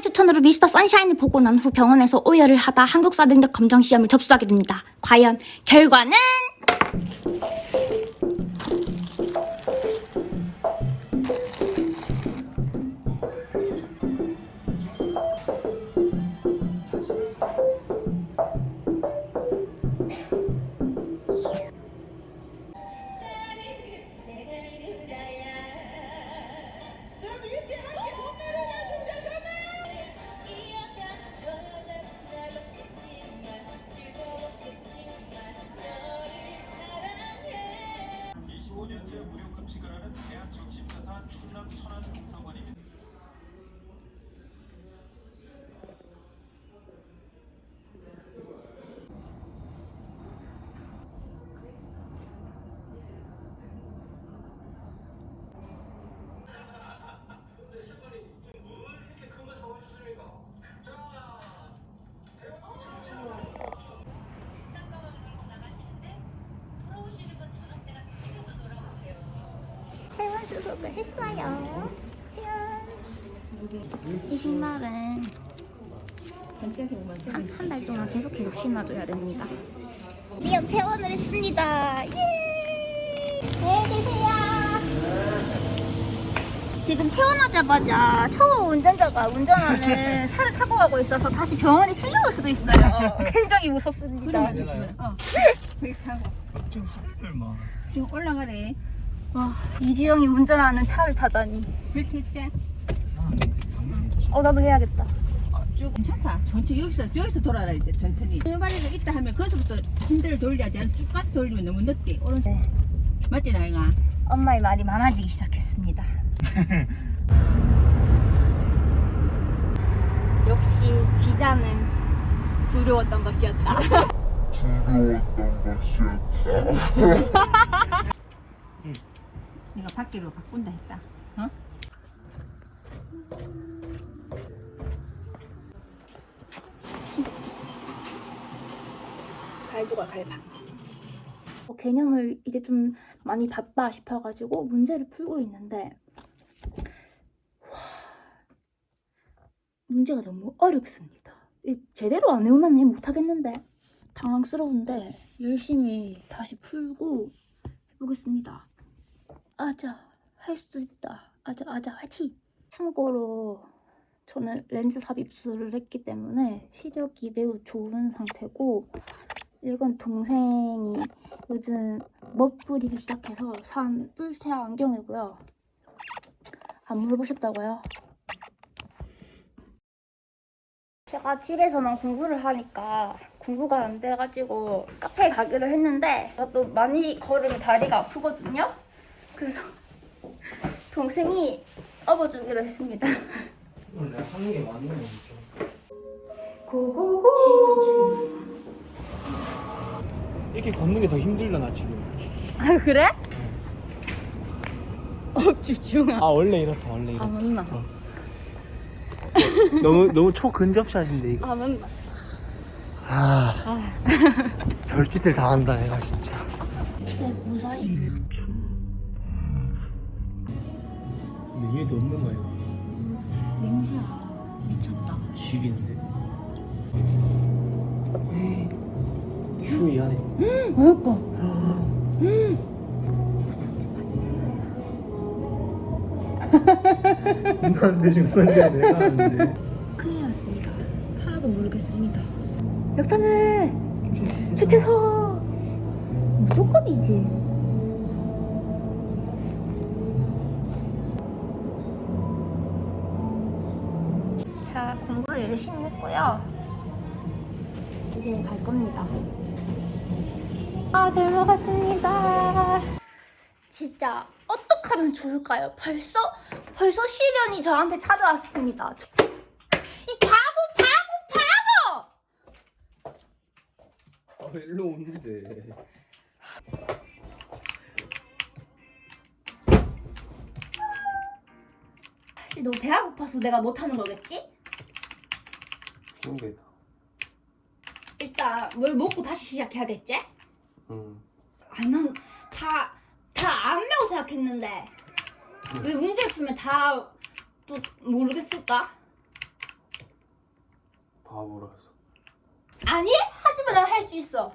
엄마의 추천으로 미스터 선샤인을 보고 난 후 병원에서 오열을 하다 한국사 능력 검정 시험을 접수하게 됩니다. 과연 결과는? 수속을 했어요. 이 신발은 한 달 동안 계속해서 신어줘야 됩니다. 리어 퇴원을 했습니다. 예! 안녕히 계세요. 지금 퇴원하자마자 초보 운전자가 운전하는 차를 타고 가고 있어서 다시 병원에 실려올 수도 있어요. 굉장히 무섭습니다. 그렇게 하고 얼마? 지금 올라가래 와, 이주영이 운전하는 차를 타다니. 벨트 했지? 어, 나도 해야겠다. 쭉 괜찮다 천천히 여기서 저기서 돌아라 이제 천천히 왼발이가 있다 하면 거기서부터 핸들을 돌려야지 쭉 가서 돌리면 너무 늦대 오른쪽 네. 맞지 나이가 엄마의 말이 많아지기 시작했습니다. 역시 귀자는 두려웠던 것이었다. 내가 밖으로 바꾼다 했다 어? 갈고가 갈방. 어, 개념을 이제 좀 많이 봤다 싶어가지고 문제를 풀고 있는데 와, 문제가 너무 어렵습니다. 이 제대로 안 외우면 해 못하겠는데 당황스러운데 열심히 다시 풀고 해보겠습니다. 아자 할 수 있다. 아자 아자 화이팅. 참고로 저는 렌즈 삽입술을 했기 때문에 시력이 매우 좋은 상태고 이건 동생이 요즘 멋 부리기 시작해서 산 뿔테 안경이고요. 안 물어보셨다고요? 제가 집에서만 공부를 하니까 공부가 안 돼가지고 카페에 가기로 했는데 제가 또 많이 걸으면 다리가 아프거든요. 그래서 동생이 업어주기로 했습니다. 원래 하는 게 맞는 거죠. 고고고. 이렇게 걷는 게 더 힘들려나 지금. 아 그래? 업주 중아. 아 원래 이렇다 원래 아 이렇다. 맞나? 너무 너무 초근접샷인데 이거. 아 맞나? 아 아. 별짓을 다 한다 내가 진짜. 집에 무사히. 근데 얘도 없는 거야 이거. 냄새야. 미쳤다. 죽이는데. 휴 미안해. 어이구. 난 내준 건데 내가 하는데. 큰일 났습니다. 하나도 모르겠습니다. 역사는 최태서 무조건이지. 공부를 열심히 했고요. 이제 갈 겁니다. 아, 잘 먹었습니다. 진짜 어떻게 하면 좋을까요? 벌써 벌써 시련이 저한테 찾아왔습니다. 저- 이 바보 바보 바보! 아 일로 오는데. 혹시 너 배가 고파서 내가 못하는 거겠지? 신기하다. 일단 뭘 먹고 다시 시작해야겠지? 응. 아, 난다 다 안다고 생각했는데 왜 문제를 풀면 다 또 모르겠을까? 바보라서. 아니? 하지만 난 할 수 있어.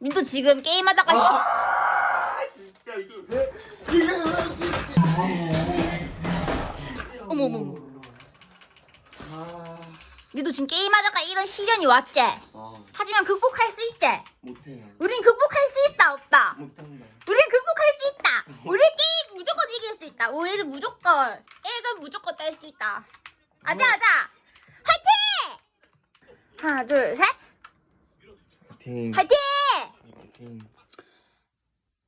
니도 지금 게임하다가 진짜 이게 어머 어머 어머. 니도 지금 게임하다가 이런 시련이 왔지? 어 하지만 극복할 수 있지? 못해. 우린 극복할 수 있다 없다. 못한다. 우린 극복할 수 있다. 우리 게임 무조건 이길 수 있다. 우리는 무조건 1급 무조건 딸 수 있다. 아자 아자. 화이팅! 하나 둘 셋. 파이팅. 화이팅! 파이팅.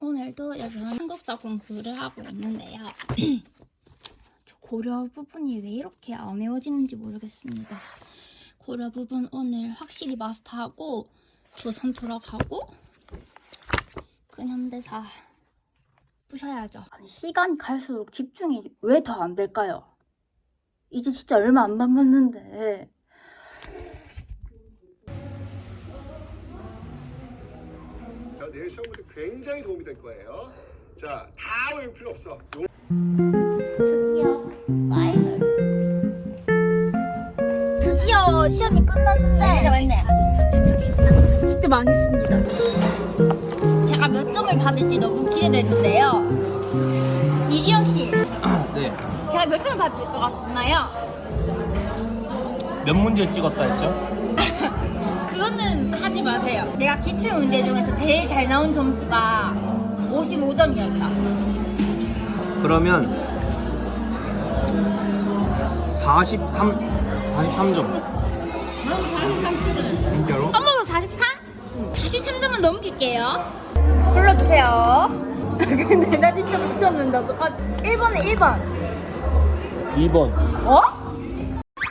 오늘도 여러분 한국사 공부를 하고 있는데요. 저 고려 부분이 왜 이렇게 안 외워지는지 모르겠습니다. 고려 부분 오늘 확실히 마스터하고 조선 들어가고 근현대사 부셔야죠. 아니 시간이 갈수록 집중이 왜 더 안 될까요? 이제 진짜 얼마 안 남았는데 자, 내일 시험 문제 굉장히 도움이 될 거예요. 자, 다 외울 필요 없어. 요- 시험이 끝났는데 맞네. 진짜 진짜 망했습니다. 제가 몇 점을 받을지 너무 기대되는데요. 이지영 씨, 네. 제가 몇 점을 받을 것 같나요? 몇 문제 찍었다 했죠? 그거는 하지 마세요. 내가 기출 문제 중에서 제일 잘 나온 점수가 55점이었다. 그러면 43 43점. 넘길게요. 불러주세요. 근데 나 진짜 붙였는데 어떡하지? 1번에 1번. 2번. 어?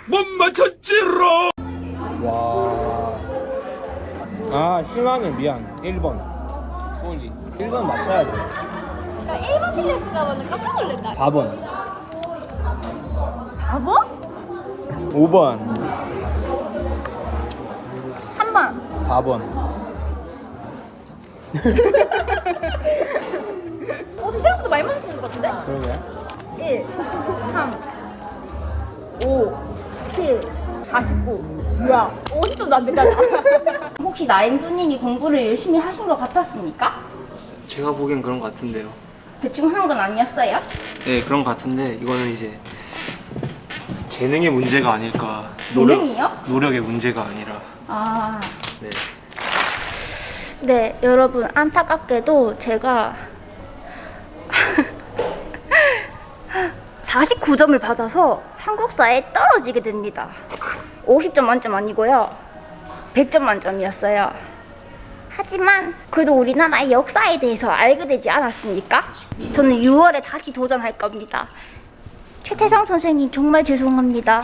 못 맞췄지로. 와. 아 심하네 미안. 1번. 꼴리. 1번 맞춰야 돼. 나 1번 틀렸을까 봐 깜짝 놀랐다. 4번. 4번? 5번. 3번. 4번. 어디 생각보다 많이 맞았던 것 같은데? 그러게. 1, 3, 5, 7, 49. 뭐야? 50점도 안 되잖아. 혹시 나인두님이 공부를 열심히 하신 것 같았습니까? 제가 보기엔 그런 것 같은데요. 대충 한 건 아니었어요? 네, 그런 것 같은데 이거는 이제 재능의 문제가 아닐까. 재능이요? 노력의 문제가 아니라. 아. 네. 네, 여러분 안타깝게도 제가 49점을 받아서 한국사에 떨어지게 됩니다. 50점 만점 아니고요. 100점 만점이었어요. 하지만 그래도 우리나라의 역사에 대해서 알게 되지 않았습니까? 저는 6월에 다시 도전할 겁니다. 최태성 선생님 정말 죄송합니다.